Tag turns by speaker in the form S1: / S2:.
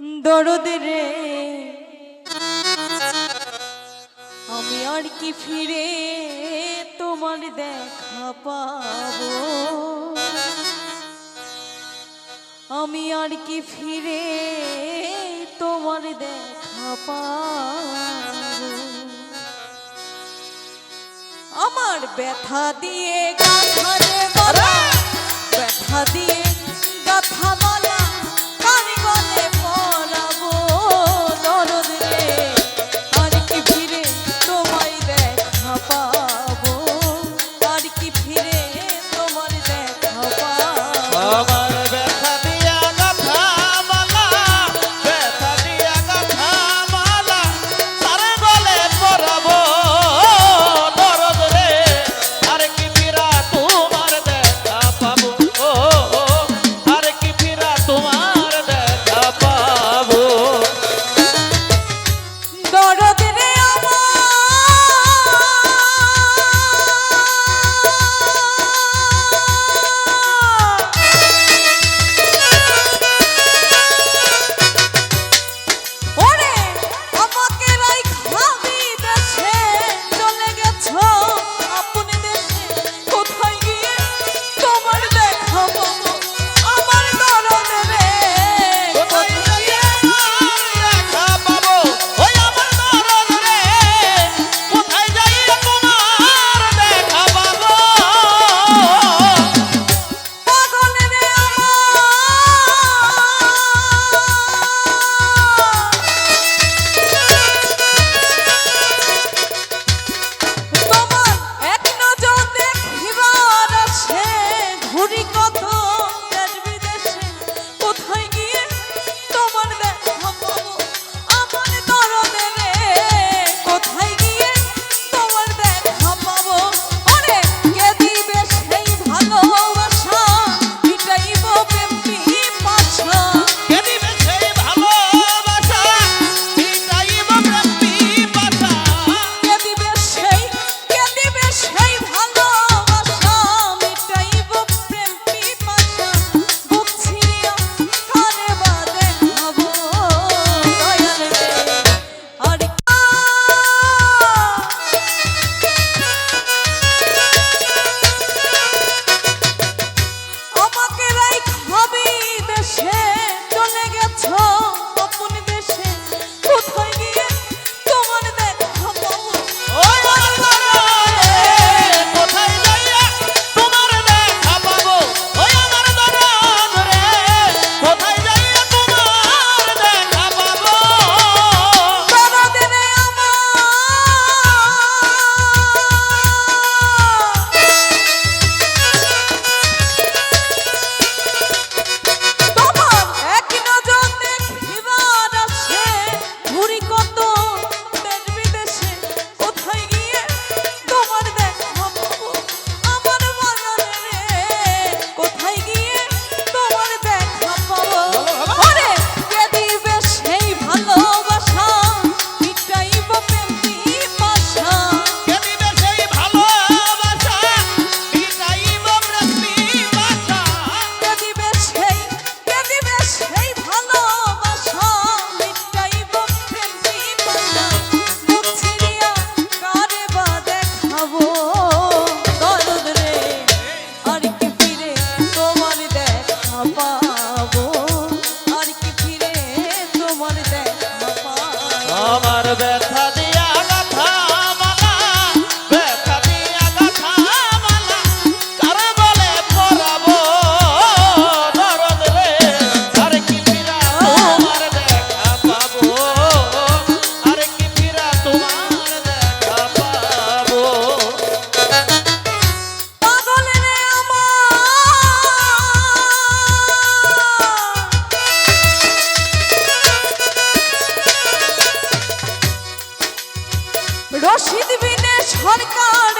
S1: দরদ রে। আমি আর কি ফিরে তোমার দেখা পাব? আমি আর কি ফিরে তোমার দেখা পাব? আমার ব্যথা দিয়ে গাথা রে ব্যথা দিয়ে রশিদ বিনে সরকার